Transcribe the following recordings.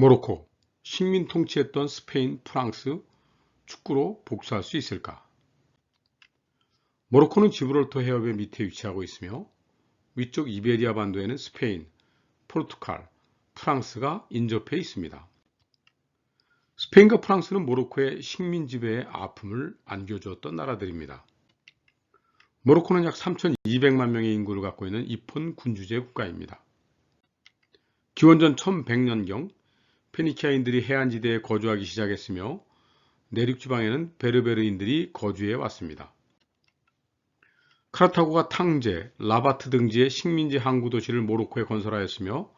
모로코, 식민 통치했던 스페인, 프랑스, 축구로 복수할 수 있을까? 모로코는 지브롤터 해협의 밑에 위치하고 있으며 위쪽 이베리아 반도에는 스페인, 포르투갈, 프랑스가 인접해 있습니다. 스페인과 프랑스는 모로코의 식민 지배의 아픔을 안겨주었던 나라들입니다. 모로코는 약 3,200만 명의 인구를 갖고 있는 이폰 군주제 국가입니다. 기원전 1100년경 페니키아인들이 해안지대에 거주하기 시작했으며 내륙 지방에는 베르베르인들이 거주해 왔습니다. 카르타고가 탕제, 라바트 등지의 식민지 항구 도시를 모로코에 건설하였으며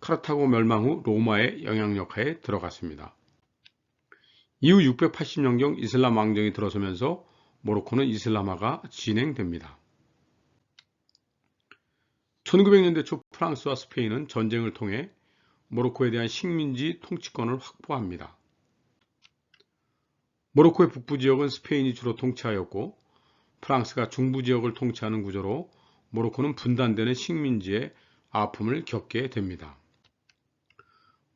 카르타고 멸망 후 로마의 영향력하에 들어갔습니다. 이후 680년경 이슬람 왕정이 들어서면서 모로코는 이슬람화가 진행됩니다. 1900년대 초 프랑스와 스페인은 전쟁을 통해 모로코에 대한 식민지 통치권을 확보합니다. 모로코의 북부 지역은 스페인이 주로 통치하였고 프랑스가 중부 지역을 통치하는 구조로 모로코는 분단되는 식민지의 아픔을 겪게 됩니다.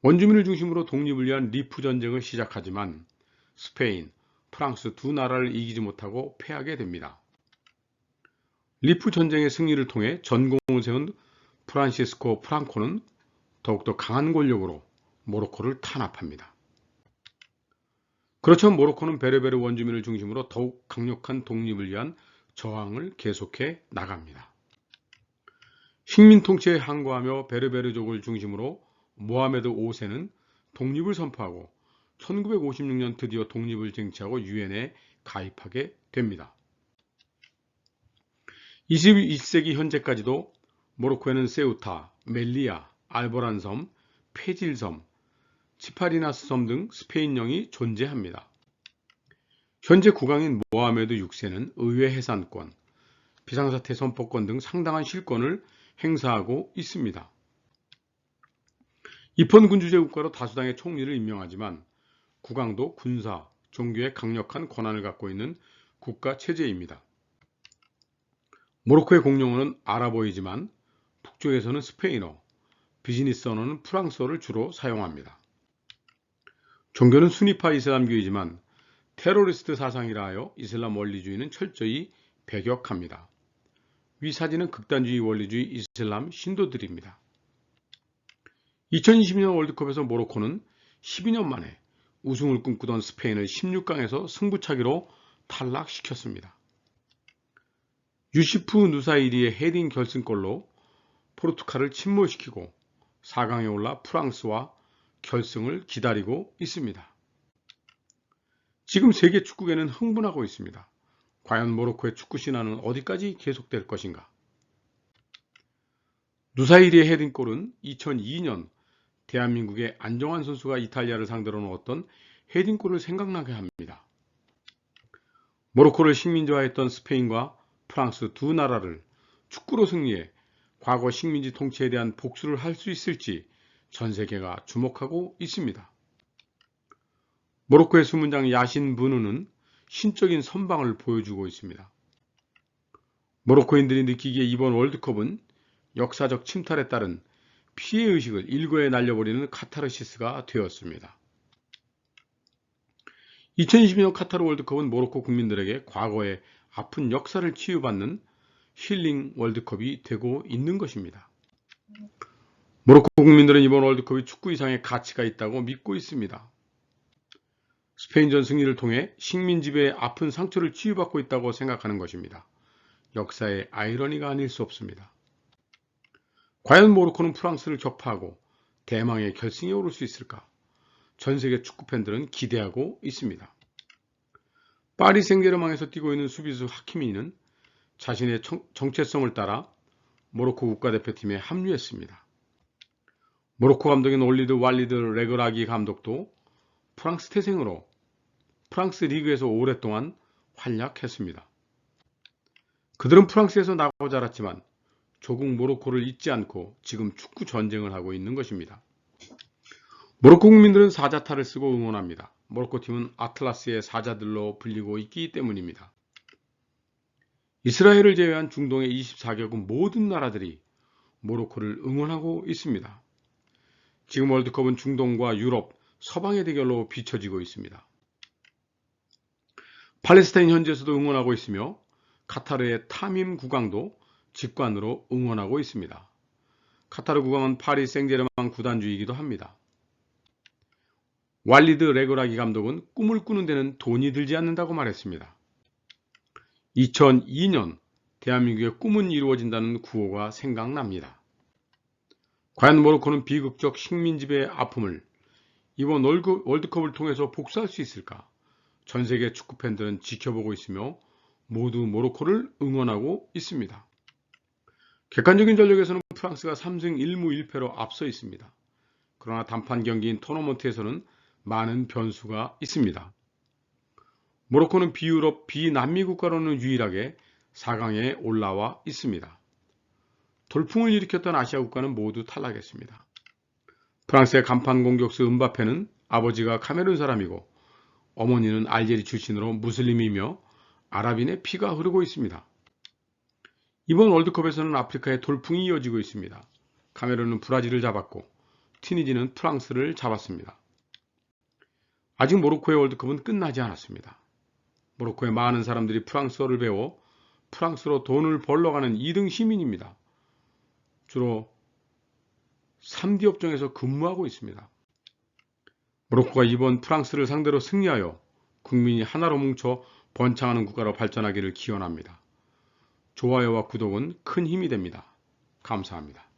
원주민을 중심으로 독립을 위한 리프 전쟁을 시작하지만 스페인, 프랑스 두 나라를 이기지 못하고 패하게 됩니다. 리프 전쟁의 승리를 통해 전공을 세운 프란시스코 프랑코는 더욱더 강한 권력으로 모로코를 탄압합니다. 그렇지만 모로코는 베르베르 원주민을 중심으로 더욱 강력한 독립을 위한 저항을 계속해 나갑니다. 식민 통치에 항거하며 베르베르족을 중심으로 모하메드 5세는 독립을 선포하고 1956년 드디어 독립을 쟁취하고 유엔에 가입하게 됩니다. 21세기 현재까지도 모로코에는 세우타, 멜리아, 알보란 섬, 페질 섬, 치파리나스 섬 등 스페인령이 존재합니다. 현재 국왕인 모하메드 6세는 의회 해산권, 비상사태 선포권 등 상당한 실권을 행사하고 있습니다. 입헌 군주제 국가로 다수당의 총리를 임명하지만 국왕도 군사, 종교에 강력한 권한을 갖고 있는 국가 체제입니다. 모로코의 공용어는 아랍어이지만 북쪽에서는 스페인어, 비즈니스 언어는 프랑스어를 주로 사용합니다. 종교는 순위파 이슬람교이지만 테러리스트 사상이라 하여 이슬람 원리주의는 철저히 배격합니다. 위 사진은 극단주의 원리주의 이슬람 신도들입니다. 2020년 월드컵에서 모로코는 12년 만에 우승을 꿈꾸던 스페인을 16강에서 승부차기로 탈락시켰습니다. 유시프 누사이리의 헤딩 결승골로 포르투갈을 침몰시키고 4강에 올라 프랑스와 결승을 기다리고 있습니다. 지금 세계 축구계는 흥분하고 있습니다. 과연 모로코의 축구 신화는 어디까지 계속될 것인가? 누사이리의 헤딩골은 2002년 대한민국의 안정환 선수가 이탈리아를 상대로 넣었던 헤딩골을 생각나게 합니다. 모로코를 식민지화했던 스페인과 프랑스 두 나라를 축구로 승리해 과거 식민지 통치에 대한 복수를 할 수 있을지 전 세계가 주목하고 있습니다. 모로코의 수문장 야신 분우는 신적인 선방을 보여주고 있습니다. 모로코인들이 느끼기에 이번 월드컵은 역사적 침탈에 따른 피해의식을 일거에 날려버리는 카타르시스가 되었습니다. 2022년 카타르 월드컵은 모로코 국민들에게 과거의 아픈 역사를 치유받는 힐링 월드컵이 되고 있는 것입니다. 모로코 국민들은 이번 월드컵이 축구 이상의 가치가 있다고 믿고 있습니다. 스페인전 승리를 통해 식민 지배의 아픈 상처를 치유받고 있다고 생각하는 것입니다. 역사의 아이러니가 아닐 수 없습니다. 과연 모로코는 프랑스를 격파하고 대망의 결승에 오를 수 있을까? 전 세계 축구 팬들은 기대하고 있습니다. 파리 생제르맹에서 뛰고 있는 수비수 하키미는 자신의 정체성을 따라 모로코 국가대표팀에 합류했습니다. 모로코 감독인 올리드 왈리드 레그라기 감독도 프랑스 태생으로 프랑스 리그에서 오랫동안 활약했습니다. 그들은 프랑스에서 나고 자랐지만 조국 모로코를 잊지 않고 지금 축구 전쟁을 하고 있는 것입니다. 모로코 국민들은 사자타를 쓰고 응원합니다. 모로코 팀은 아틀라스의 사자들로 불리고 있기 때문입니다. 이스라엘을 제외한 중동의 24개국 모든 나라들이 모로코를 응원하고 있습니다. 지금 월드컵은 중동과 유럽, 서방의 대결로 비춰지고 있습니다. 팔레스타인 현지에서도 응원하고 있으며 카타르의 타밈 국왕도 직관으로 응원하고 있습니다. 카타르 국왕은 파리 생제르맹 구단주이기도 합니다. 왈리드 레그라기 감독은 꿈을 꾸는 데는 돈이 들지 않는다고 말했습니다. 2002년 대한민국의 꿈은 이루어진다는 구호가 생각납니다. 과연 모로코는 비극적 식민 지배의 아픔을 이번 월드컵을 통해서 복수할 수 있을까? 전 세계 축구 팬들은 지켜보고 있으며 모두 모로코를 응원하고 있습니다. 객관적인 전력에서는 프랑스가 3승 1무 1패로 앞서 있습니다. 그러나 단판 경기인 토너먼트에서는 많은 변수가 있습니다. 모로코는 비유럽, 비남미 국가로는 유일하게 4강에 올라와 있습니다. 돌풍을 일으켰던 아시아 국가는 모두 탈락했습니다. 프랑스의 간판 공격수 은바페는 아버지가 카메룬 사람이고 어머니는 알제리 출신으로 무슬림이며 아랍인의 피가 흐르고 있습니다. 이번 월드컵에서는 아프리카의 돌풍이 이어지고 있습니다. 카메룬은 브라질을 잡았고 튀니지는 프랑스를 잡았습니다. 아직 모로코의 월드컵은 끝나지 않았습니다. 모로코의 많은 사람들이 프랑스어를 배워 프랑스로 돈을 벌러 가는 2등 시민입니다. 주로 3D 업종에서 근무하고 있습니다. 모로코가 이번 프랑스를 상대로 승리하여 국민이 하나로 뭉쳐 번창하는 국가로 발전하기를 기원합니다. 좋아요와 구독은 큰 힘이 됩니다. 감사합니다.